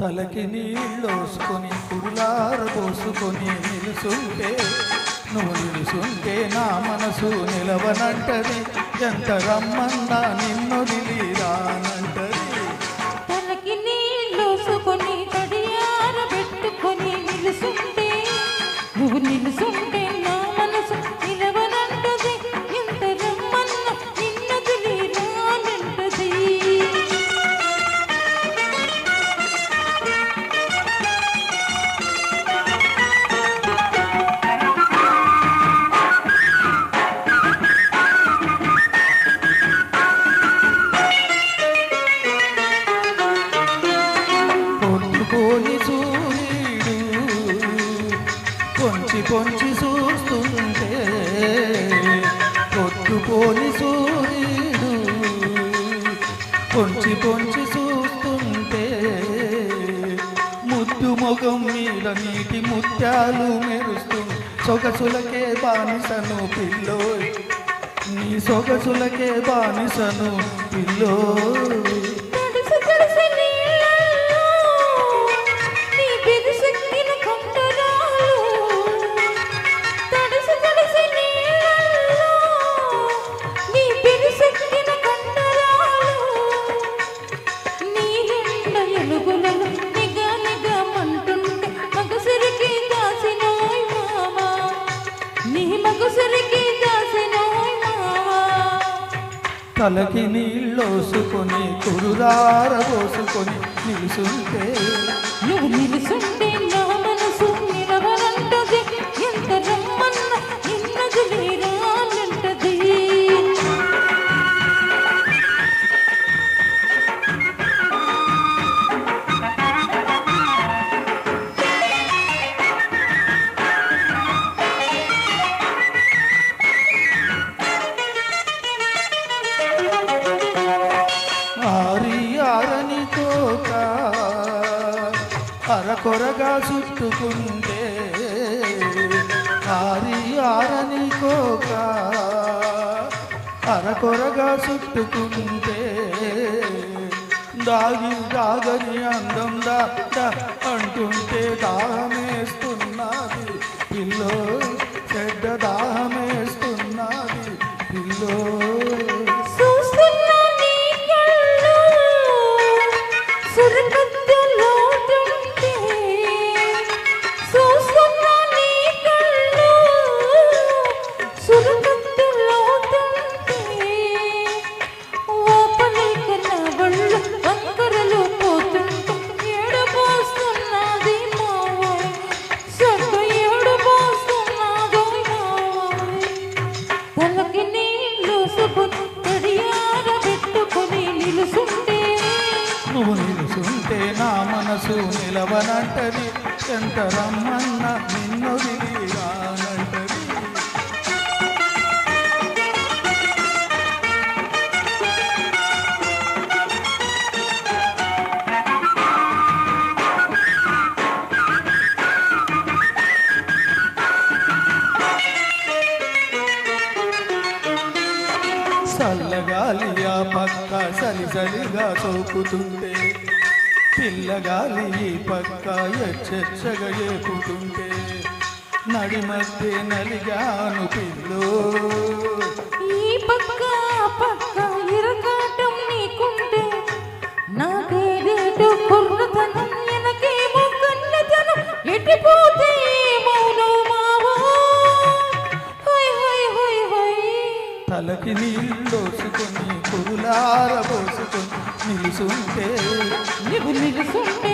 తలకి నీళ్ళోసుకొని కురులార పోసుకొని నిలుసుంటే నువ్వు నిలుసుంటే నా మనసు నిలవనంటది. ఎంత రమ్మన్నా నిన్ను నిలిరానంటది పొంచి పొంచి చూస్తుంటే పొద్దుకోని సూర్యుడు పొంచి పొంచి చూస్తుంటే ముద్దు ముఖం మీద నీటి ముత్యాలు మెరుస్తూ. సొగసులకే బానిసను పిల్లో నీ సొగసులకే బానిసను పిల్లో తలకి నీళ్ళోసుకొని కురుదార పోసుకొని నిలుసుంటే నువ్వు నిలుసుంటే అరకొరగా చుట్టుకుంటే ఆరి ఆరని కోక. అరకొరగా చుట్టుకుంటే దాగి దాగని అందం దా అంటుంటే దాగమేస్తున్నది పిల్లో చెడ్డ దా నీళ్ళోసుకొని తడియార పెట్టుకొని నిలుసుంటే. నువ్వు నిలుసుంటే నా మనసు నిలవనంటది. ఎంత రమ్మన్న నిన్ను రాన సలి సోకుతుంటే పిల్లగాలి ఈ పక్క ఎచ్చెచ్చగా ఏపుతుంటే నడి మధ్య నలిగాను పిల్లో. ఈ పక్క పక్క ఇరకాటం నీకుంటే నాకేదేటో కుర్రతనం తలకి నీళ్ళోసుకొని కురులార పోసుకొని నిలుసుంటే నువ్వు నిలుసుంటే